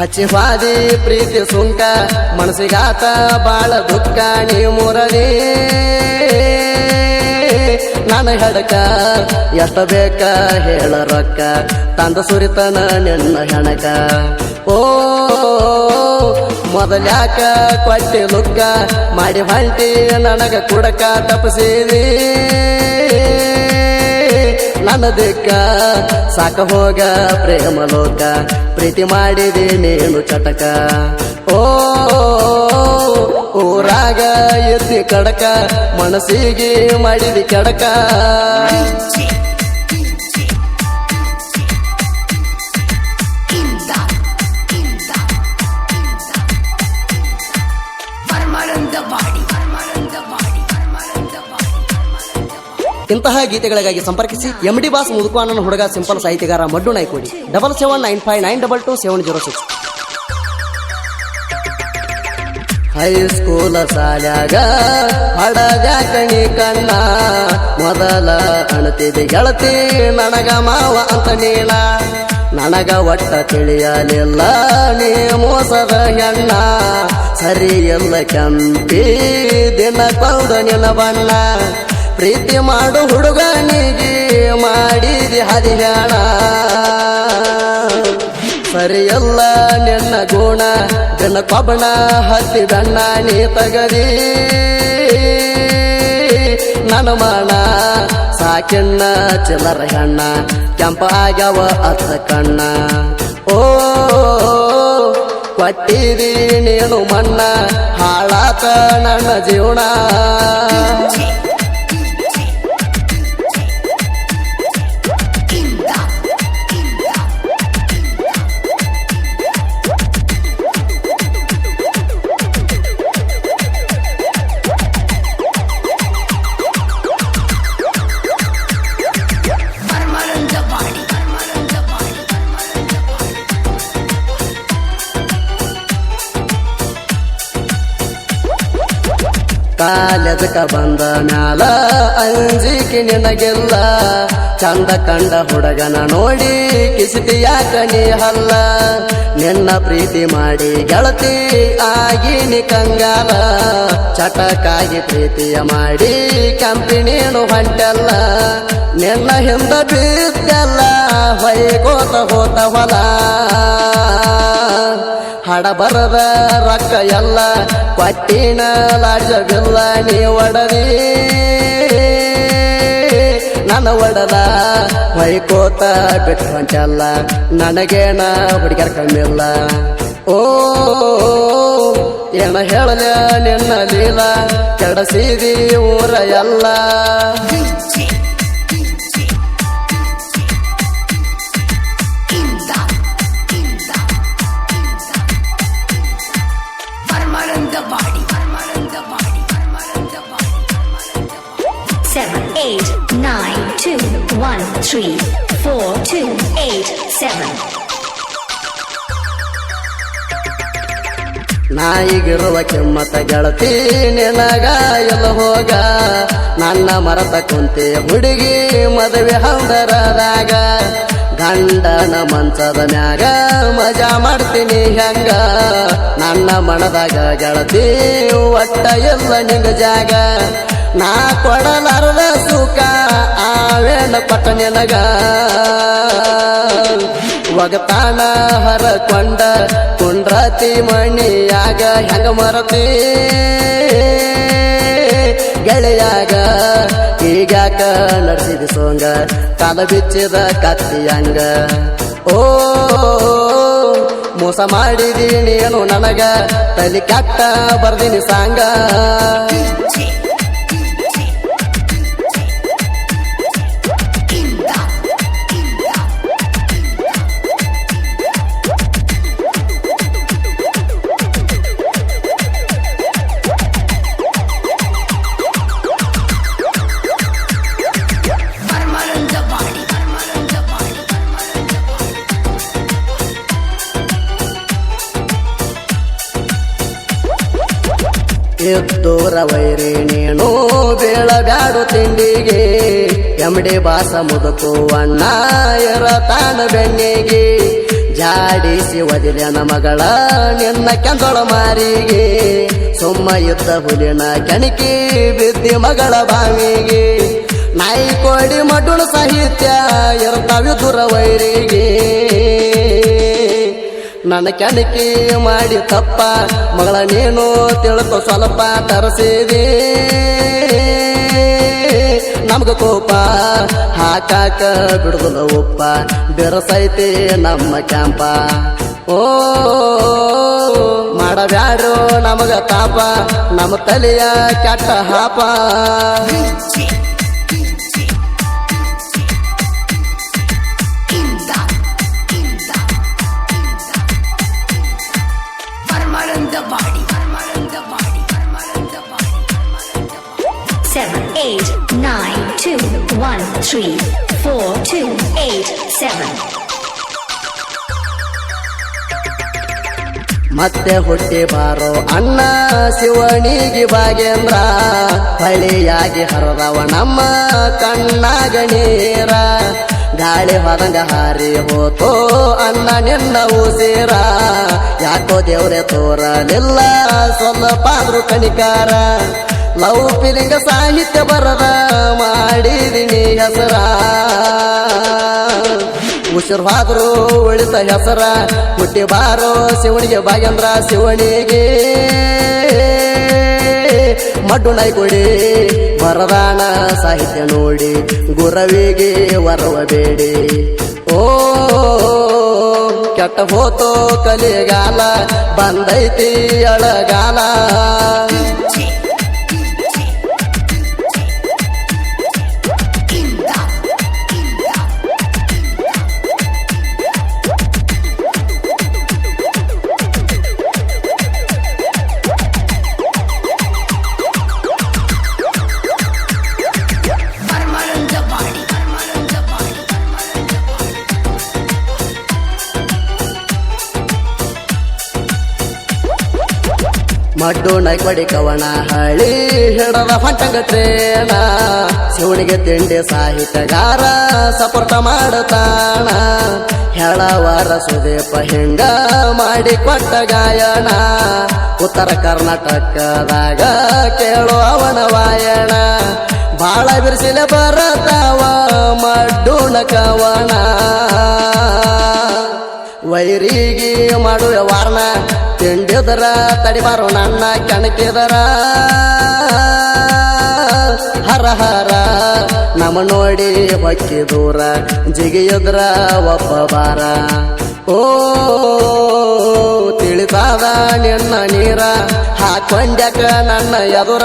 ಹಚ್ಚಿ ಹಾದಿ ಪ್ರೀತಿ ಸುಂಕ, ಮನಸ್ಸಿಗಾತ ಬಾಳ ದುಃಖ ನೀ ಮುರಲಿ ನನ್ನ ಹೆಡಕ ಎಷ್ಟ ಬೇಕ ಹೇಳ ರೊಕ್ಕ, ತಂದ ಸುರಿತನ ನಿನ್ನ ಹೆಣಕ. ಓ ಮೊದಲ್ಯಾಕ ಕೊಟ್ಟಿ ಲುಕ್ಕ, ಮಾಡಿ ಹೊಂಟಿ ನನಗ ಕುಡಕ ತಪ್ಪಿಸಿದಿ? ನನ್ನ ದಿಕ್ಕ. ಸಾಕ ಹೋಗ ಪ್ರೇಮ ಲೋಕ. ಪ್ರೀತಿ ಮಾಡಿದೆ ನೀನು ಚಟಕ. ಓ, ಊರಾಗ ಎತ್ತಿ ಕಡಕ. ಮನಸ್ಸಿಗೆ ಮಾಡಿದಿ ಕೆಡಕ. ಇಂತಹ ಗೀತೆಗಳಿಗಾಗಿ ಸಂಪರ್ಕಿಸಿ ಎಂ ಡಿ ಬಾಸ್ ಮುದುಕವಾನನ ಹುಡುಗ simple ಸಾಹಿತ್ಯಗಾರ Maddu Naykodi. Double seven nine five nine double two seven zero six ಹೈಸ್ಕೂಲ ಸಾಲ್ಯಾಗ ಹಡಗ ಕಣಿ ಕಣ್ಣ. ಮೊದಲ ಅಣತಿದೆ ಗೆಳತಿ ನನಗ ಮಾವ ಅಂತ ನೀನ ನನಗ ಒಟ್ಟ ತಿಳಿಯಲಿಲ್ಲ, ನೀ ಮೋಸದ ಹೆಣ್ಣ. ಸರಿ ಎಲ್ಲ ಕೆಂಪಿ ದಿನ ಕೌದ ಬಣ್ಣ. ಪ್ರೀತಿ ಮಾಡು ಹುಡುಗನಿಗೆ ಮಾಡಿದಿ ಹದಿಹಾಣ ಸರಿಯಲ್ಲ ನಿನ್ನ ಗುಣ ಜನ ಪಬಣ ಹತ್ತಿದಣ್ಣ ನೀ ತಗದಿ. ನನ್ನ ಮಾಣ ಸಾಕಿಣ್ಣ ಚಿಲ್ಲರ ಹೆಣ್ಣ, ಕೆಂಪ ಆಗ್ಯಾವ ಅತ್ತ ಕಣ್ಣ. ಓ, ಕೊಟ್ಟಿದಿ ನೀನು ಮಣ್ಣ ಹಾಳಾತ ನನ್ನ ಜೀವನ. ಕಾಲದಕ ಬಂದ ಮ್ಯಾಲ ಅಂಜಿಕೆ ನಿನಗೆಲ್ಲ ಚಂದ ಕಂಡ ಹುಡುಗನ ನೋಡಿ ಕಿಸಿತಿ ಯಾಕ ನೀ ಹಲ್ಲ? ನಿನ್ನ ಪ್ರೀತಿ ಮಾಡಿ ಗೆಳತಿ ಆಗಿನಿ ಕಂಗಾಲ. ಚಟಕಾಗಿ ಪ್ರೀತಿಯ ಮಾಡಿ ಕಂಪಿನೇನು ಹೊಂಟಲ್ಲ. ನಿನ್ನ ಹಿಂದ ಬಿದ್ದಲ್ಲ ಹೊಯ್ಕೋತ ಹೋತ ಹೊಲ. ಬರದ ರೊಕ್ಕ ಎಲ್ಲ ಕೊಟ್ಟಿನ ಲಾಡ್ಜವಿಲ್ಲ ನೀ ಒಡದಿ. ನನ್ನ ಒಡದ ಮೈಕೋತ ಬಿಟ್ಟು ಹೊಂಟಲ್ಲ ನನಗೇನ ಹುಡುಗರ ಕಮ್ಮಿಲ್ಲ. ಓ, ಏನ ಹೇಳಲ ನಿನ್ನ ಲೀಲ ಕೆಡಸಿದಿ ಊರ ಎಲ್ಲ. Three, four, two, eight, seven. ಗೆಳತಿ ನಿನಗ ಎಲ್ಲ ಹೋಗ. ನನ್ನ ಮರತ ಕುಂತಿ ಹುಡುಗಿ, ಮದುವೆ ಹಂದರದಾಗ. ಗಂಡನ ಮಂಚದ ಮ್ಯಾಗ ಮಜಾ ಮಾಡ್ತೀನಿ ಹೆಂಗ. ನನ್ನ ಮನದಾಗ ಗೆಳತಿ, ಒಟ್ಟ ಎಲ್ಲ ನಿಂಗ ಜಾಗ. ನಾ ಕೊಡಲಾರದ ಸುಖ ಆವೇಣ ಪಟ್ಟ ನಿನಗ ಒಗತಾನ ಹರಕೊಂಡ ಕುಂಡ್ರತಿ ಮಣಿಯಾಗ ಹೆಂಗ ಮರತಿ? ಗೆಳೆಯಾಗ ಈಗಾಕ ನಡೆಸಿದ ಸೋಂಗ, ಕಾಲ ಬಿಚ್ಚಿದ ಕತ್ತಿಯಂಗ. ಓ, ಮೋಸ ಮಾಡಿದೀನಿ ಏನು ನನಗ, ತಲಿ ಕಟ್ಟ ಬರ್ದಿನಿ ಸಾಂಗ. ಎದ್ದೋರ ವೈರಿ ನೀನು ಬೀಳಬ್ಯಾಡು ತಿಂಡಿಗೆ. ಎಮಡಿ ಬಾಸ ಮುದುಕು ಅಣ್ಣ ಇರತಾನ ಬೆನ್ನಿಗೆ. ಜಾಡಿಸಿ ಒದಿಲೆನ ಮಗಳ, ನಿನ್ನ ಕೆಂದೊಳ ಮಾರಿಗೆ. ಸುಮ್ಮ ಇದ್ದ ಹುಲಿನ ಕೆಣಕಿ ಬಿದ್ದಿ ಮಗಳ ಬಾವಿಗೆ. ನಾಯಿ ಕೋಡಿ ಮಡುಳು ಸಾಹಿತ್ಯ, ಇರ್ತಾವೆ ದುರವೈರಿಗೆ. ನನ್ನ ಕೆನಕಿ ಮಾಡಿ ತಪ್ಪ ಮಗಳ ನೀನು ತಿಳ್ಕೊ ಸ್ವಲ್ಪ ತರಸಿದೆ. ನಮ್ಗ ಕೋಪ ಹಾಕಾಕ ಬಿಡುದಿಲ್ಲ ಒಪ್ಪ, ಬೆರಸೈತಿ ನಮ್ಮ ಕ್ಯಾಂಪ. ಓ, ಮಾಡಬ್ಯಾಡ್ರು ನಮಗ ತಾಪ, ನಮ್ಮ ತಲೆಯ ಕೆಟ್ಟ ಹಾಪ. Three, four, two, eight, seven. ಮತ್ತೆ ಹುಟ್ಟಿ ಬಾರೋ ಅಣ್ಣ ಶಿವಣಿಗೆ ಬಾಗೇಂದ್ರ ಹಳಿಯಾಗಿ ಹರದವ ನಮ್ಮ ಕಣ್ಣಾಗ ನೀರ ಗಾಳಿ ಹೊದಂಗ ಹಾರಿ ಹೋತೋ ಅನ್ನ ನಿನ್ನ ಉಸಿರ ಯಾಕೋ ದೇವ್ರೆ ತೋರಲಿಲ್ಲ ಸ್ವಲ್ಪಾದ್ರೂ ಕಣಿಕಾರ ಲವ್ ಫಿಲಿಂಗ ಸಾಹಿತ್ಯ ಬರದ ಮಾಡಿದಿನಿ ಹೆಸರ. ಉಸಿರ್ವಾದ್ರು ಉಳಿತ ಹೆಸರ. ಹುಟ್ಟಿ ಬಾರೋ ಶಿವಣಿಗೆ ಬಾಯಂದ್ರ ಶಿವಣಿಗೆ ಮಡ್ಡು ಕೊಡಿ ಬರದಾನ ಸಾಹಿತ್ಯ ನೋಡಿ, ಗುರವಿಗೆ ಬರವಬೇಡಿ ಓ, ಕೆಟ್ಟ ಹೋತೋ ಕಲಿಗಾಲ, ಬಂದೈತಿ ಅಳಗಾಲ. ಮಡ್ಡು ನೈಕೊಡಿ ಕವಣ ಹಳಿ, ಹಿಡದ ಹೊಂಟಂಗ ಟ್ರೇನ ಶಿವನಿಗೆ ತಿಂಡಿ ಸಾಹಿತ್ಯಗಾರ ಸಪೋರ್ಟ ಮಾಡತಾಣ ಹೇಳವಾರ ಸುದೀಪ ಹಿಂಗ ಮಾಡಿ ಕೊಟ್ಟ ಗಾಯನ, ಉತ್ತರ ಕರ್ನಾಟಕದಾಗ ಕೇಳೋ ಅವನ ವಾಯಣ ಬಾಳ ಬಿರ್ಸಿಲೆ ಬರತಾವ ಮಡ್ಡುಣ ಕವಣ ವೈರಿಗೆ ಮಾಡುವ ವಾರ್ನ, ತಿಂಡಿದರ ತಡಿಬಾರು ನನ್ನ ಕೆಣಕಿದರ. ಹರ ಹರ ನಮ್ಮ ನೋಡಿ ಬಕ್ಕಿ ದೂರ, ಜಿಗಿಯದ್ರ ಒಬ್ಬ ಬಾರ. ಓ ತಿಳಿದಾದ ನಿನ್ನ ನೀರ, ಹಾಕೊಂಡ್ಯಾಕ ನನ್ನ ಎದುರ.